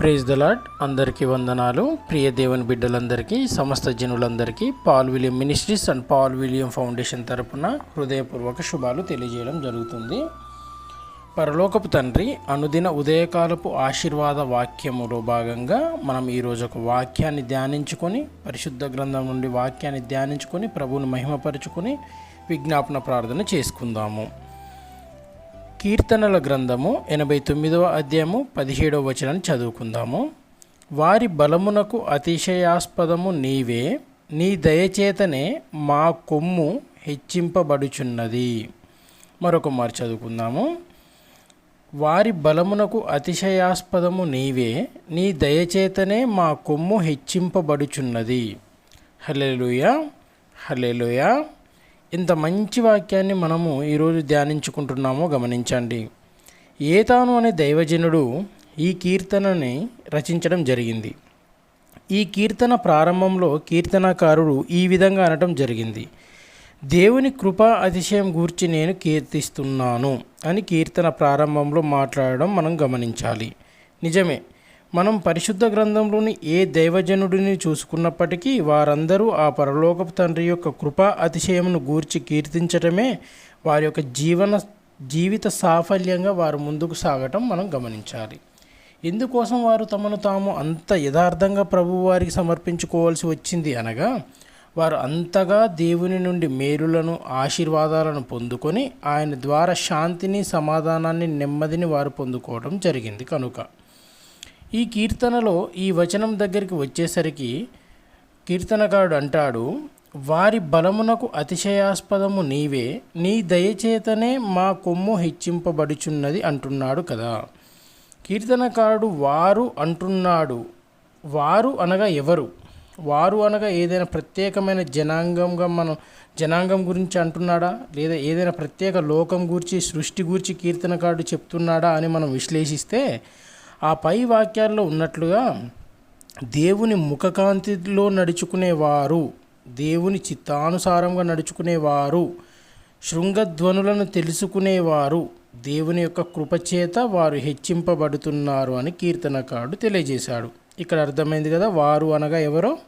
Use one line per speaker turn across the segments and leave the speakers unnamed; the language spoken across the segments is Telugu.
ప్రేజ్ ద లాడ్ అందరికీ వందనాలు. ప్రియ దేవుని బిడ్డలందరికీ సమస్త జనులందరికీ Paul William ministries and Paul William foundation తరపున హృదయపూర్వక శుభాలు తెలియజేయడం జరుగుతుంది. పరలోకపు తండ్రి అనుదిన ఉదయకాలపు ఆశీర్వాద వాక్యములో భాగంగా మనం ఈరోజు ఒక వాక్యాన్ని ధ్యానించుకొని పరిశుద్ధ గ్రంథం నుండి వాక్యాన్ని ధ్యానించుకొని ప్రభువుని మహిమపరుచుకొని విజ్ఞాపన ప్రార్థన చేసుకుందాము. కీర్తనల గ్రంథము ఎనభై తొమ్మిదవ అధ్యాయము పదిహేడవ వచనం చదువుకుందాము. వారి బలమునకు అతిశయాస్పదము నీవే నీ దయచేతనే మా కొమ్ము హెచ్చింపబడుచున్నది. మరొక మారు చదువుకుందాము. వారి బలమునకు అతిశయాస్పదము నీవే నీ దయచేతనే మా కొమ్ము హెచ్చింపబడుచున్నది. హలేలుయ హలేలుయ ఇంత మంచి వాక్యాన్ని మనము ఈరోజు ధ్యానించుకుంటున్నామో గమనించండి. ఏతాను అనే దైవజనుడు ఈ కీర్తనని రచించడం జరిగింది. ఈ కీర్తన ప్రారంభంలో కీర్తనకారుడు ఈ విధంగా అనటం జరిగింది. దేవుని కృపా అతిశయం గూర్చి నేను కీర్తిస్తున్నాను అని కీర్తన ప్రారంభంలో మాట్లాడడం మనం గమనించాలి. నిజమే మనం పరిశుద్ధ గ్రంథంలోని ఏ దైవజనుడిని చూసుకున్నప్పటికీ వారందరూ ఆ పరలోకపు తండ్రి యొక్క కృపా అతిశయమును గూర్చి కీర్తించటమే వారి యొక్క జీవన జీవిత సాఫల్యంగా వారు ముందుకు సాగటం మనం గమనించాలి. ఎందుకోసం వారు తమను తాము అంత యథార్థంగా ప్రభు వారికి సమర్పించుకోవాల్సి వచ్చింది అనగా వారు అంతగా దేవుని నుండి మేలులను ఆశీర్వాదాలను పొందుకొని ఆయన ద్వారా శాంతిని సమాధానాన్ని నెమ్మదిని వారు పొందుకోవడం జరిగింది కనుక. ఈ కీర్తనలో ఈ వచనం దగ్గరికి వచ్చేసరికి కీర్తనకారుడు అంటాడు వారి బలమునకు అతిశయాస్పదము నీవే నీ దయచేతనే మా కొమ్ము హెచ్చింపబడుచున్నది అంటున్నాడు కదా. కీర్తనకారుడు వారు అంటున్నాడు వారు అనగా ఎవరు? వారు అనగా ఏదైనా ప్రత్యేకమైన జనాంగంగా మనం జనాంగం గురించి అంటున్నాడా? లేదా ఏదైనా ప్రత్యేక లోకం గురించి సృష్టి గురించి కీర్తనకారుడు చెప్తున్నాడా అని మనం విశ్లేషిస్తే ఆ పై వాక్యాల్లో ఉన్నట్లుగా దేవుని ముఖకాంతిలో నడుచుకునేవారు దేవుని చిత్తానుసారంగా నడుచుకునేవారు శృంగధ్వనులను తెలుసుకునేవారు దేవుని యొక్క కృపచేత వారు హెచ్చింపబడుతున్నారు అని కీర్తనకారుడు తెలియజేశాడు. ఇక్కడ అర్థమైంది కదా వారు అనగా ఎవరో?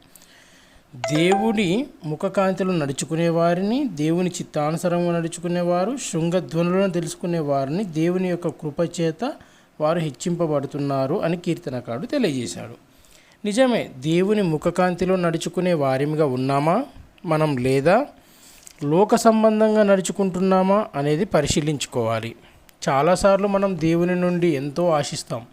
దేవుని ముఖకాంతిలో నడుచుకునే వారిని దేవుని చిత్తానుసరంగా నడుచుకునేవారు శృంగధ్వనులను తెలుసుకునే వారిని దేవుని యొక్క కృపచేత వారు హెచ్చింపబడుతున్నారు అని కీర్తనకారుడు తెలియజేశాడు. నిజమే దేవుని ముఖకాంతిలో నడుచుకునే వారిమిగా ఉన్నామా? మనం లేదా? లోక సంబంధంగా నడుచుకుంటున్నామా? అనేది పరిశీలించుకోవాలి. చాలాసార్లు మనం దేవుని నుండి ఎంతో ఆశిస్తాం.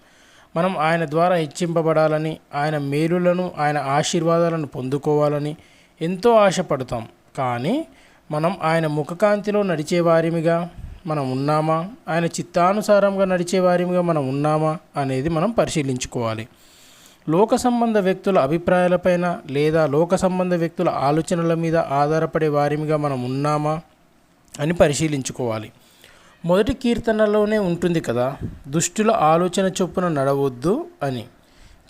మనం ఆయన ద్వారా హెచ్చింపబడాలని ఆయన మేలులను ఆయన ఆశీర్వాదాలను పొందుకోవాలని ఎంతో ఆశపడతాం. కానీ మనం ఆయన ముఖకాంతిలో నడిచే వారిమిగా మనం ఉన్నామా? ఆయన చిత్తానుసారంగా నడిచే వారిగా మనం ఉన్నామా? అనేది మనం పరిశీలించుకోవాలి. లోక సంబంధ వ్యక్తుల అభిప్రాయాలపైన లేదా లోక సంబంధ వ్యక్తుల ఆలోచనల మీద ఆధారపడే వారిగా మనం ఉన్నామా? అని పరిశీలించుకోవాలి. మొదటి కీర్తనలోనే ఉంటుంది కదా దుష్టుల ఆలోచన చొప్పున నడవద్దు అని.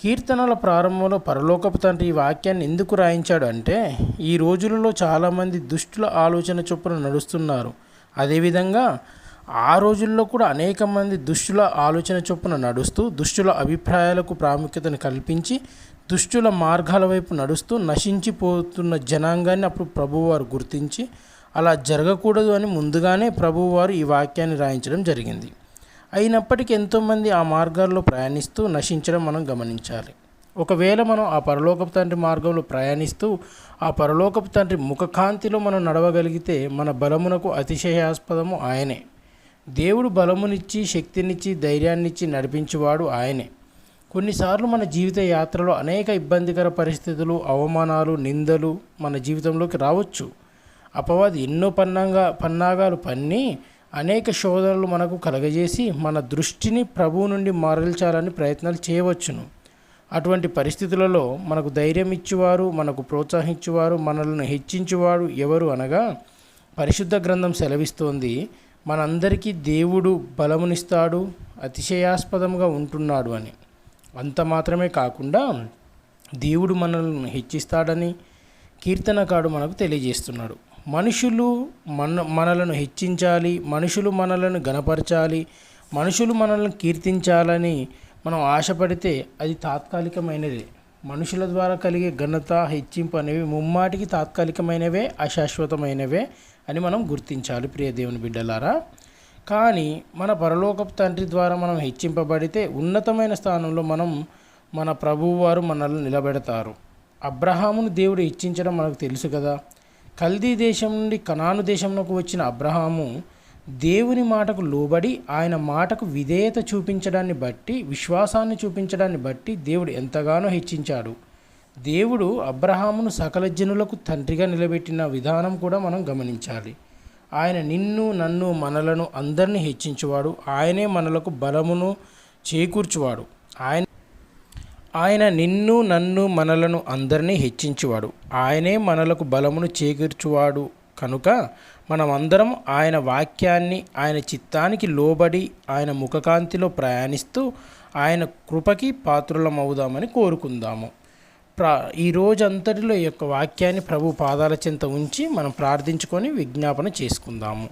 కీర్తనల ప్రారంభంలో పరలోకపు తండ్రి ఈ వాక్యాన్ని ఎందుకు రాయించాడు అంటే ఈ రోజులలో చాలామంది దుష్టుల ఆలోచన చొప్పున నడుస్తున్నారు. అదేవిధంగా ఆ రోజుల్లో కూడా అనేక మంది దుష్టుల ఆలోచన చొప్పున నడుస్తూ దుష్టుల అభిప్రాయాలకు ప్రాముఖ్యతను కల్పించి దుష్టుల మార్గాల వైపు నడుస్తూ నశించిపోతున్న జనాంగాన్ని అప్పుడు ప్రభువారు గుర్తించి అలా జరగకూడదు అని ముందుగానే ప్రభువారు ఈ వాక్యాన్ని రాయించడం జరిగింది. అయినప్పటికీ ఎంతోమంది ఆ మార్గాల్లో ప్రయాణిస్తూ నశించడం మనం గమనించాలి. ఒకవేళ మనం ఆ పరలోకపు తండ్రి మార్గంలో ప్రయాణిస్తూ ఆ పరలోకపు తండ్రి ముఖకాంతిలో మనం నడవగలిగితే మన బలమునకు అతిశయాస్పదము ఆయనే. దేవుడు బలమునిచ్చి శక్తినిచ్చి ధైర్యాన్నిచ్చి నడిపించేవాడు ఆయనే. కొన్నిసార్లు మన జీవిత యాత్రలో అనేక ఇబ్బందికర పరిస్థితులు అవమానాలు నిందలు మన జీవితంలోకి రావచ్చు. అపవాది ఎన్నో పన్నాగా పన్నాగాలు పన్ని అనేక శోధనలు మనకు కలగజేసి మన దృష్టిని ప్రభువు నుండి మరల్చాలని ప్రయత్నాలు చేయవచ్చును. అటువంటి పరిస్థితులలో మనకు ధైర్యం ఇచ్చేవారు మనకు ప్రోత్సహించేవారు మనల్ని హెచ్చించేవాడు ఎవరు అనగా పరిశుద్ధ గ్రంథం సెలవిస్తోంది మనందరికీ దేవుడు బలమునిస్తాడు అతిశయాస్పదంగా ఉంటున్నాడు అని. అంత మాత్రమే కాకుండా దేవుడు మనల్ని హెచ్చిస్తాడని కీర్తనకాడు మనకు తెలియజేస్తున్నాడు. మనుషులు మన మనలను హెచ్చించాలి మనుషులు మనలను గనపరచాలి మనుషులు మనల్ని కీర్తించాలని మనం ఆశపడితే అది తాత్కాలికమైనది. మనుషుల ద్వారా కలిగే ఘనత హెచ్చింపు అనేవి ముమ్మాటికి తాత్కాలికమైనవే అశాశ్వతమైనవే అని మనం గుర్తించాలి ప్రియ దేవుని బిడ్డలారా. కానీ మన పరలోకపు తండ్రి ద్వారా మనం హెచ్చింపబడితే ఉన్నతమైన స్థానంలో మనం మన ప్రభువువారు మనల్ని నిలబెడతారు. అబ్రహామును దేవుడు హెచ్చించడం మనకు తెలుసు కదా. కల్దీ దేశం నుండి కనాను దేశంలోకి వచ్చిన అబ్రహాము దేవుని మాటకు లోబడి ఆయన మాటకు విధేయత చూపించడాన్ని బట్టి విశ్వాసాన్ని చూపించడాన్ని బట్టి దేవుడు ఎంతగానో హెచ్చించాడు. దేవుడు అబ్రహామును సకల జనులకు తండ్రిగా నిలబెట్టిన విధానం కూడా మనం గమనించాలి. ఆయన నిన్ను నన్ను మనలను అందరినీ హెచ్చించువాడు. ఆయనే మనలకు బలమును చేకూర్చువాడు. ఆయన ఆయన నిన్ను నన్ను మనలను అందరినీ హెచ్చించువాడు. ఆయనే మనలకు బలమును చేకూర్చువాడు కనుక మనమందరం ఆయన వాక్యాన్ని ఆయన చిత్తానికి లోబడి ఆయన ముఖకాంతిలో ప్రయాణిస్తూ ఆయన కృపకి పాత్రులమవుదామని కోరుకుందాము. ప్రా ఈ రోజంతటిలో ఈ యొక్క వాక్యాన్ని ప్రభు పాదాల చెంత ఉంచి మనం ప్రార్థించుకొని విజ్ఞాపన చేసుకుందాము.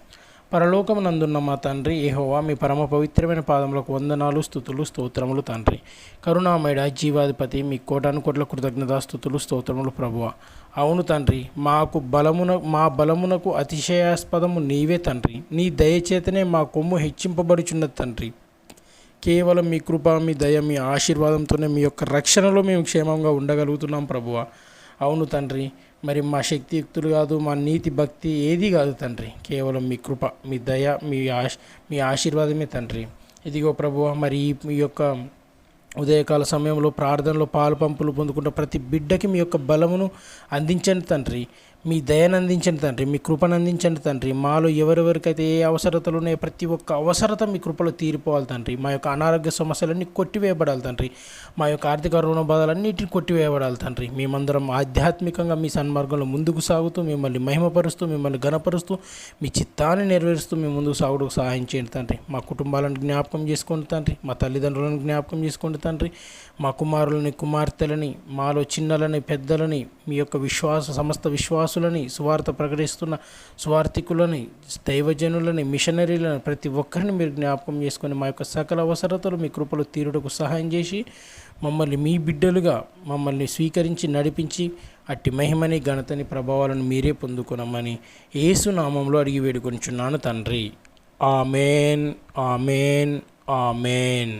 పరలోకమునందున్న మా తండ్రి ఏహోవా మీ పరమ పవిత్రమైన పాదములకు వందనాలు స్థుతులు స్తోత్రములు తండ్రి. కరుణామయుడ జీవాధిపతి మీ కోటాను కోట్ల కృతజ్ఞత స్థుతులు స్తోత్రములు ప్రభువ. అవును తండ్రి మాకు బలమున మా బలమునకు అతిశయాస్పదము నీవే తండ్రి. నీ దయచేతనే మా కొమ్ము హెచ్చింపబడుచున్న తండ్రి. కేవలం మీ కృప మీ దయ మీ ఆశీర్వాదంతోనే మీ యొక్క రక్షణలో మేము క్షేమంగా ఉండగలుగుతున్నాం ప్రభువ. అవును తండ్రి. మరి మా శక్తియుక్తులు కాదు మా నీతి భక్తి ఏది కాదు తండ్రి. కేవలం మీ కృప మీ దయ మీ ఆశ మీ ఆశీర్వాదమే తండ్రి. ఇదిగో ప్రభు మరి మీ యొక్క ఉదయకాల సమయంలో ప్రార్థనలో పాలు పంపులు పొందుకుంటే ప్రతి బిడ్డకి మీ యొక్క బలమును అందించండి తండ్రి. మీ దయనందించండి తండ్రి మీ కృపనందించండి తండ్రి. మాలో ఎవరెవరికైతే ఏ అవసరతలు ఉన్నాయో ప్రతి ఒక్క అవసరత మీ కృపలో తీరిపోవాలి తండ్రి. మా యొక్క అనారోగ్య సమస్యలన్నీ కొట్టివేయబడాలి తండ్రి. మా యొక్క ఆర్థిక రుణ బాధలన్నిటిని కొట్టివేయబడాలి తండ్రి. మేమందరం ఆధ్యాత్మికంగా మీ సన్మార్గంలో ముందుకు సాగుతూ మిమ్మల్ని మహిమపరుస్తూ మిమ్మల్ని గణపరుస్తూ మీ చిత్తాన్ని నెరవేరుస్తూ మీ ముందుకు సాగుటకు సహాయం చేయండి తండ్రి. మా కుటుంబాలను జ్ఞాపకం చేసుకోండి తండ్రి. మా తల్లిదండ్రులను జ్ఞాపకం చేసుకోండి తండ్రి. మా కుమారులని కుమార్తెలని మాలో చిన్నలని పెద్దలని మీ యొక్క విశ్వాస సమస్త విశ్వాసులని సువార్త ప్రకటిస్తున్న స్వార్థికులని దైవజనులని మిషనరీలను ప్రతి ఒక్కరిని మీరు జ్ఞాపకం చేసుకొని మా యొక్క సకల అవసరతలు మీ కృపలు తీరుటకు సహాయం చేసి మమ్మల్ని మీ బిడ్డలుగా మమ్మల్ని స్వీకరించి నడిపించి అట్టి మహిమని ఘనతని ప్రభావాలను మీరే పొందుకునమని ఏసునామంలో అడిగి వేడుకొనిచున్నాను తండ్రి. Amen amen amen.